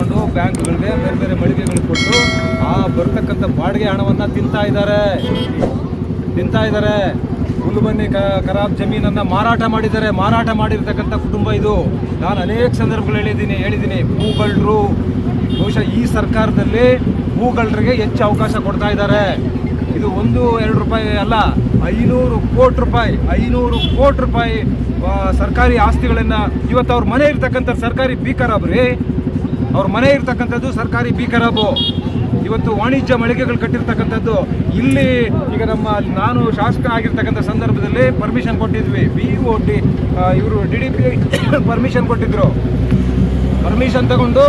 ತಗೊಂಡು ಬ್ಯಾಂಕ್ಗಳಿಗೆ ಬೇರೆ ಬೇರೆ ಮಳಿಗೆಗಳು ಕೊಟ್ಟು ಆ ಬರ್ತಕ್ಕಂಥ ಬಾಡಿಗೆ ಹಣವನ್ನು ತಿಂತಾ ಇದ್ದಾರೆ. ತಿಂತಾ ಇದ್ದಾರೆ. ಹುಲ್ಲುಬನ್ನಿ ಖರಾಬ್ ಜಮೀನನ್ನು ಮಾರಾಟ ಮಾಡಿದ್ದಾರೆ. ಮಾರಾಟ ಮಾಡಿರ್ತಕ್ಕಂಥ ಕುಟುಂಬ ಇದು. ನಾನು ಅನೇಕ ಸಂದರ್ಭಗಳು ಹೇಳಿದ್ದೀನಿ ಹೇಳಿದ್ದೀನಿ. ಭೂಗಳರು, ಬಹುಶಃ ಈ ಸರ್ಕಾರದಲ್ಲಿ ಭೂಗಳರಿಗೆ ಹೆಚ್ಚು ಅವಕಾಶ ಕೊಡ್ತಾ ಇದ್ದಾರೆ. ಇದು ಒಂದು, ಎರಡು ರೂಪಾಯಿ ಅಲ್ಲ, ಐನೂರು ಕೋಟಿ ರೂಪಾಯಿ, ಐನೂರು ಕೋಟಿ ರೂಪಾಯಿ ಸರ್ಕಾರಿ ಆಸ್ತಿಗಳನ್ನು ಇವತ್ತು ಅವ್ರ ಮನೆ ಇರ್ತಕ್ಕಂಥ ಸರ್ಕಾರಿ ಬೀಕರಾಬ್ರಿ ಅವ್ರ ಮನೆ ಇರ್ತಕ್ಕಂಥದ್ದು ಸರ್ಕಾರಿ ಬಿ ಖರಾಬು ಇವತ್ತು ವಾಣಿಜ್ಯ ಮಳಿಗೆಗಳು ಕಟ್ಟಿರ್ತಕ್ಕಂಥದ್ದು. ಇಲ್ಲಿ ಈಗ ನಮ್ಮ ನಾನು ಶಾಸಕ ಆಗಿರ್ತಕ್ಕಂಥ ಸಂದರ್ಭದಲ್ಲಿ ಪರ್ಮಿಷನ್ ಕೊಟ್ಟಿದ್ವಿ. ಬಿ ಓ ಟಿ ಇವರು ಡಿ ಡಿ ಪಿ ಪರ್ಮಿಷನ್ ಕೊಟ್ಟಿದ್ರು. ಪರ್ಮಿಷನ್ ತಗೊಂಡು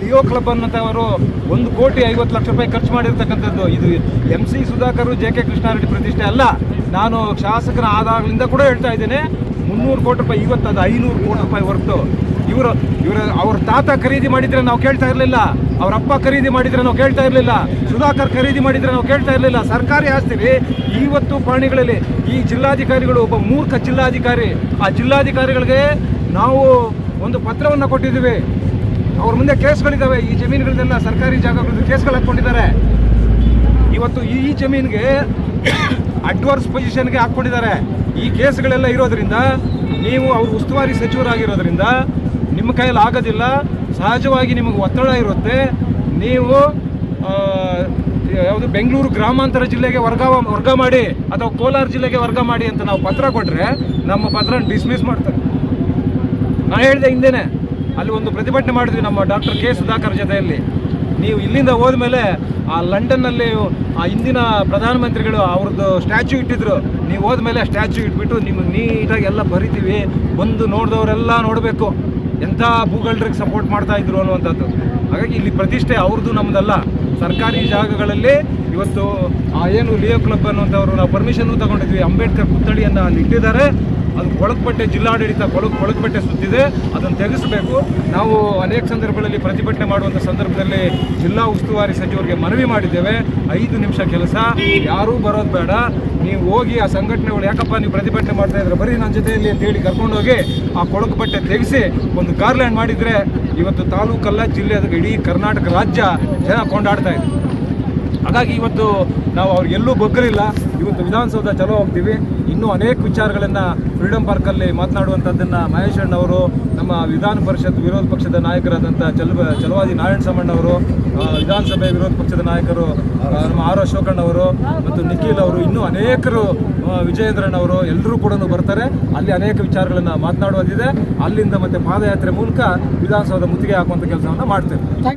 ಲಿಯೋ ಕ್ಲಬ್ ಅನ್ನೋಂಥವರು ಒಂದು ಕೋಟಿ ಐವತ್ತು ಲಕ್ಷ ರೂಪಾಯಿ ಖರ್ಚು ಮಾಡಿರ್ತಕ್ಕಂಥದ್ದು. ಇದು M C Sudhakar J K Krishnareddy ಪ್ರತಿಷ್ಠೆ ಅಲ್ಲ. ನಾನು ಶಾಸಕನ ಆದಾಗಲಿಂದ ಕೂಡ ಹೇಳ್ತಾ ಇದ್ದೇನೆ. ಮುನ್ನೂರು ಕೋಟಿ ರೂಪಾಯಿ, ಇವತ್ತು ಅದು ಐನೂರು ಕೋಟಿ ರೂಪಾಯಿ ಹೊರತು. ಇವರು, ಇವರ ಅವ್ರ ತಾತ ಖರೀದಿ ಮಾಡಿದ್ರೆ ನಾವು ಕೇಳ್ತಾ ಇರಲಿಲ್ಲ. ಅವ್ರ ಅಪ್ಪ ಖರೀದಿ ಮಾಡಿದ್ರೆ ನಾವು ಕೇಳ್ತಾ ಇರಲಿಲ್ಲ. ಸುಧಾಕರ್ ಖರೀದಿ ಮಾಡಿದ್ರೆ ನಾವು ಕೇಳ್ತಾ ಇರಲಿಲ್ಲ. ಸರ್ಕಾರಿ ಆಸ್ತಿ ಇವತ್ತು ಪ್ರಾಣಿಗಳಲ್ಲಿ ಈ ಜಿಲ್ಲಾಧಿಕಾರಿಗಳು ಒಬ್ಬ ಮೂರ್ಖ ಜಿಲ್ಲಾಧಿಕಾರಿ. ಆ ಜಿಲ್ಲಾಧಿಕಾರಿಗಳಿಗೆ ನಾವು ಒಂದು ಪತ್ರವನ್ನು ಕೊಟ್ಟಿದ್ದೀವಿ. ಅವ್ರ ಮುಂದೆ ಕೇಸ್ಗಳಿದ್ದಾವೆ. ಈ ಜಮೀನುಗಳನ್ನೆಲ್ಲ ಸರ್ಕಾರಿ ಜಾಗಗಳದ್ದು ಕೇಸ್ಗಳು ಹಾಕ್ಕೊಂಡಿದ್ದಾರೆ. ಇವತ್ತು ಈ ಜಮೀನಿಗೆ ಅಡ್ವರ್ಸ್ ಪೊಸಿಷನ್ಗೆ ಹಾಕ್ಕೊಂಡಿದ್ದಾರೆ. ಈ ಕೇಸ್ಗಳೆಲ್ಲ ಇರೋದ್ರಿಂದ ನೀವು ಅವ್ರ ಉಸ್ತುವಾರಿ ಸಚಿವರಾಗಿರೋದ್ರಿಂದ ನಿಮ್ಮ ಕೈಯಲ್ಲಿ ಆಗೋದಿಲ್ಲ. ಸಹಜವಾಗಿ ನಿಮಗೆ ಒತ್ತಡ ಇರುತ್ತೆ. ನೀವು ಯಾವುದು ಬೆಂಗಳೂರು ಗ್ರಾಮಾಂತರ ಜಿಲ್ಲೆಗೆ ವರ್ಗ ವರ್ಗ ಮಾಡಿ ಅಥವಾ ಕೋಲಾರ ಜಿಲ್ಲೆಗೆ ವರ್ಗ ಮಾಡಿ ಅಂತ ನಾವು ಪತ್ರ ಕೊಟ್ಟರೆ ನಮ್ಮ ಪತ್ರ ಡಿಸ್ಮಿಸ್ ಮಾಡ್ತಾರೆ. ನಾನು ಹೇಳಿದೆ ಹಿಂದೆನೆ. ಅಲ್ಲಿ ಒಂದು ಪ್ರತಿಭಟನೆ ಮಾಡಿದ್ವಿ ನಮ್ಮ ಡಾಕ್ಟರ್ ಕೆ ಸುಧಾಕರ್ ಜೊತೆಯಲ್ಲಿ. ನೀವು ಇಲ್ಲಿಂದ ಹೋದ್ಮೇಲೆ ಆ ಲಂಡನ್ನಲ್ಲಿ ಆ ಹಿಂದಿನ ಪ್ರಧಾನಮಂತ್ರಿಗಳು ಅವ್ರದ್ದು ಸ್ಟ್ಯಾಚ್ಯೂ ಇಟ್ಟಿದ್ರು. ನೀವು ಹೋದ್ಮೇಲೆ ಸ್ಟ್ಯಾಚ್ಯು ಇಟ್ಬಿಟ್ಟು ನಿಮಗೆ ನೀಟಾಗಿ ಎಲ್ಲ ಬರಿತೀವಿ. ಬಂದು ನೋಡಿದವರೆಲ್ಲ ನೋಡಬೇಕು. ಎಂಥ ಭೂಗಳ್ರಿಗೆ ಸಪೋರ್ಟ್ ಮಾಡ್ತಾ ಇದ್ರು ಅನ್ನುವಂಥದ್ದು. ಹಾಗಾಗಿ ಇಲ್ಲಿ ಪ್ರತಿಷ್ಠೆ ಅವ್ರದ್ದು ನಮ್ಮದಲ್ಲ ಸರ್ಕಾರಿ ಜಾಗಗಳಲ್ಲಿ ಇವತ್ತು ಏನು ಲಿಯೋ ಕ್ಲಬ್ ಅನ್ನುವಂಥವ್ರು, ನಾವು ಪರ್ಮಿಷನ್ನು ತಗೊಂಡಿದ್ವಿ. ಅಂಬೇಡ್ಕರ್ ಪುತ್ಥಳಿಯನ್ನು ಅಲ್ಲಿ ಇಟ್ಟಿದ್ದಾರೆ. ಅದು ಕೊಳಕ್ಪಟ್ಟೆ ಜಿಲ್ಲಾಡಳಿತ ಕೊಳಕ್ ಕೊಳಕ್ಪಟ್ಟೆ ಸುತ್ತಿದೆ ಅದನ್ನು ತೆಗೆಸಬೇಕು. ನಾವು ಅನೇಕ ಸಂದರ್ಭಗಳಲ್ಲಿ ಪ್ರತಿಭಟನೆ ಮಾಡುವಂಥ ಸಂದರ್ಭದಲ್ಲಿ ಜಿಲ್ಲಾ ಉಸ್ತುವಾರಿ ಸಚಿವರಿಗೆ ಮನವಿ ಮಾಡಿದ್ದೇವೆ. ಐದು ನಿಮಿಷ ಕೆಲಸ. ಯಾರೂ ಬರೋದು ಬೇಡ. ನೀವು ಹೋಗಿ ಆ ಸಂಘಟನೆಗಳು ಯಾಕಪ್ಪ ನೀವು ಪ್ರತಿಭಟನೆ ಮಾಡ್ತಾ ಇದ್ರೆ? ಬರೀ ನನ್ನ ಜೊತೆಯಲ್ಲಿ ಅಂತ ಹೇಳಿ ಕರ್ಕೊಂಡೋಗಿ ಆ ಕೊಳಕುಪಟ್ಟೆ ತೆಗೆಸಿ ಒಂದು ಗಾರ್ಲ್ಯಾಂಡ್ ಮಾಡಿದರೆ ಇವತ್ತು ತಾಲೂಕಲ್ಲ ಜಿಲ್ಲೆ ಅದಕ್ಕೆ ಇಡೀ ಕರ್ನಾಟಕ ರಾಜ್ಯ ಜನ ಕೊಂಡಾಡ್ತಾ ಇದೆ ಹಾಗಾಗಿ ಇವತ್ತು ನಾವು ಅವ್ರಿಗೆಲ್ಲೂ ಬಗ್ಗಲಿಲ್ಲ. ಇವತ್ತು ವಿಧಾನಸೌಧ ಚಲೋ ಹೋಗ್ತೀವಿ. ಇನ್ನೂ ಅನೇಕ ವಿಚಾರಗಳನ್ನು ಫ್ರೀಡಂ ಪಾರ್ಕಲ್ಲಿ ಮಾತನಾಡುವಂಥದ್ದನ್ನು ಮಹೇಶ್ ಅಣ್ಣವರು ನಮ್ಮ ವಿಧಾನ ಪರಿಷತ್ ವಿರೋಧ ಪಕ್ಷದ ನಾಯಕರಾದಂಥ ಚಲ ಚಲವಾದಿ ನಾರಾಯಣ ಸಾಮಣ್ಣವರು ಆ, ವಿಧಾನಸಭೆ ವಿರೋಧ ಪಕ್ಷದ ನಾಯಕರು ನಮ್ಮ ಆರ್ ಅಶೋಕಣ್ಣವರು ಮತ್ತು ನಿಖಿಲ್ ಅವರು ಇನ್ನೂ ಅನೇಕರು ವಿಜಯೇಂದ್ರಣ್ಣವರು ಎಲ್ಲರೂ ಕೂಡ ಬರ್ತಾರೆ. ಅಲ್ಲಿ ಅನೇಕ ವಿಚಾರಗಳನ್ನು ಮಾತನಾಡುವಂತಿದೆ. ಅಲ್ಲಿಂದ ಮತ್ತೆ ಪಾದಯಾತ್ರೆ ಮೂಲಕ ವಿಧಾನಸೌಧ ಮುತ್ತಿಗೆ ಹಾಕುವಂಥ ಕೆಲಸವನ್ನು ಮಾಡ್ತೇವೆ.